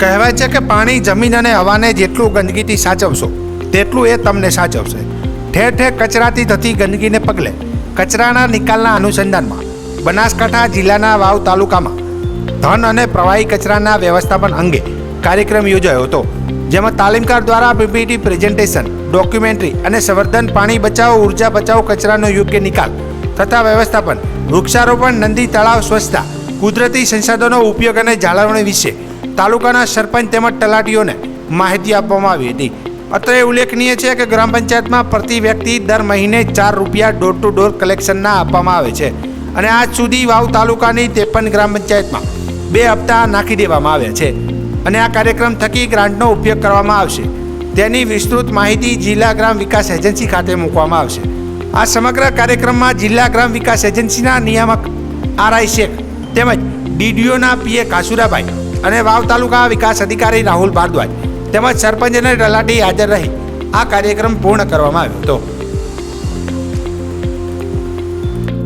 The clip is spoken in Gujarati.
કહેવાય છે કે પાણી જમીન અને હવાને જેટલું ગંદકીથી સાચવશો, તેટલું એ તમને સાચવશે. ઠેર ઠેર કચરાથી થતી ગંદકીને પગલે કચરાના નિકાલના અનુસંધાનમાં બનાસકાંઠા જિલ્લાના વાવ તાલુકામાં ધન અને પ્રવાહી કચરાના વ્યવસ્થાપન અંગે કાર્યક્રમ યોજાયો હતો, જેમાં તાલીમકાર દ્વારા પીપીટી પ્રેઝન્ટેશન, ડોક્યુમેન્ટરી અને સંવર્ધન, પાણી બચાવો, ઊર્જા બચાવો, કચરાનો યોગ્ય નિકાલ તથા વ્યવસ્થાપન, વૃક્ષારોપણ, નંદી, તળાવ સ્વચ્છતા, કુદરતી સંસાધનો ઉપયોગ અને જાળવણી વિશે તાલુકાના સરપંચ તેમજ તલાટીઓને માહિતી આપવામાં આવી હતી. અત્રે ઉલ્લેખનીય છે કે ગ્રામ પંચાયતમાં પ્રતિ વ્યક્તિ દર મહિને ચાર રૂપિયા ડોર ટુ ડોર કલેક્શનના આપવામાં આવે છે અને આજ સુધી વાવ તાલુકાની ત્રેપન ગ્રામ પંચાયતમાં બે હપ્તા નાખી દેવામાં આવ્યા છે અને આ કાર્યક્રમ થકી ગ્રાન્ટનો ઉપયોગ કરવામાં આવશે. તેની વિસ્તૃત માહિતી જિલ્લા ગ્રામ વિકાસ એજન્સી ખાતે મૂકવામાં આવશે. આ સમગ્ર કાર્યક્રમમાં જિલ્લા ગ્રામ વિકાસ એજન્સીના નિયામક આર આઈ શેખ તેમજ ડીડીઓના પીએ કાસુરાભાઈ અને વાવ તાલુકા વિકાસ અધિકારી રાહુલ ભારદ્વાજ તેમજ સરપંચ અને તલાટી હાજર રહી. આ કાર્યક્રમ પૂર્ણ કરવામાં આવ્યો હતો.